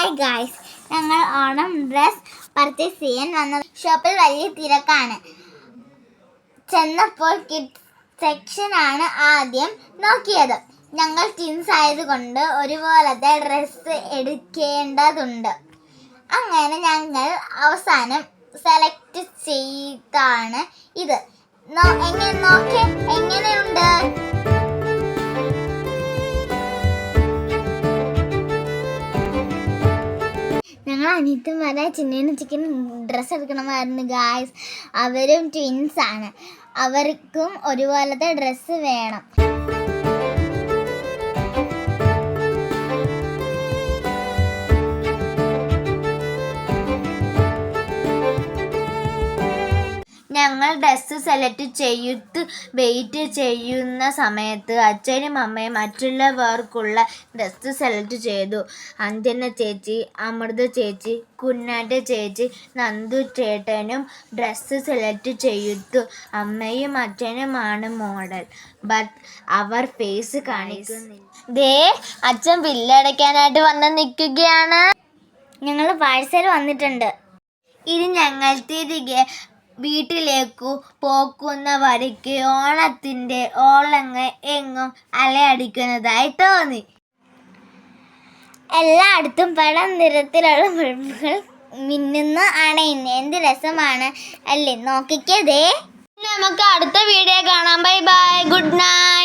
Hi guys ഞങ്ങൾ Onam dress purchase ചെയ്യാൻ വന്നത് ഷോപ്പിൽ വലിയ തിരക്കാണ്. ചെന്നപ്പോൾ കിഡ് സെക്ഷനാണ് ആദ്യം നോക്കിയത്. ഞങ്ങൾ ടിൻസ് ആയതുകൊണ്ട് ഒരുപോലത്തെ ഡ്രസ്സ് എടുക്കേണ്ടതുണ്ട്. അങ്ങനെ ഞങ്ങൾ അവസാനം സെലക്ട് ചെയ്താണ് ഇത്. എങ്ങനെ നോക്കേ എങ്ങനെയുണ്ട്? അനിയത്തും വരെ. ചിന്നേനും ചിക്കനും ഡ്രസ്സ് എടുക്കണമായിരുന്നു ഗായ്സ് അവരും ട്വിൻസ് ആണ്. അവർക്കും ഒരുപോലത്തെ ഡ്രസ്സ് വേണം. ഞങ്ങൾ ഡ്രസ്സ് സെലക്ട് ചെയ്ത് വെയിറ്റ് ചെയ്യുന്ന സമയത്ത് അച്ഛനും അമ്മയും മറ്റുള്ളവർക്കുള്ള ഡ്രസ്സ് സെലക്ട് ചെയ്തു. അഞ്ജന ചേച്ചി അമൃത ചേച്ചി കുന്നാറ്റ ചേച്ചി നന്ദു ചേട്ടനും ഡ്രസ്സ് സെലക്ട് ചെയ്തു. അമ്മയും അച്ഛനുമാണ് മോഡൽ ബട്ട് അവർ ഫേസ് കാണിക്കുന്നില്ല. ദേ അച്ഛൻ ബില്ലടയ്ക്കാനായിട്ട് വന്ന് നിൽക്കുകയാണ്. ഞങ്ങൾ പാഴ്സൽ വന്നിട്ടുണ്ട്. ഇനി ഞങ്ങൾ തിരികെ വീട്ടിലേക്കു പോക്കുന്ന വഴിക്ക് ഓണത്തിന്റെ ഓളങ്ങ എങ്ങും അലയടിക്കുന്നതായി തോന്നി. എല്ലായിടത്തും പടം നിറത്തിലുള്ള ബൾബുകൾ മിന്നുന്ന അണയുന്ന എന്ത് രസമാണ് അല്ലേ? നോക്കിക്കതേ നമുക്ക് അടുത്ത വീഡിയോ കാണാം. Bye bye good night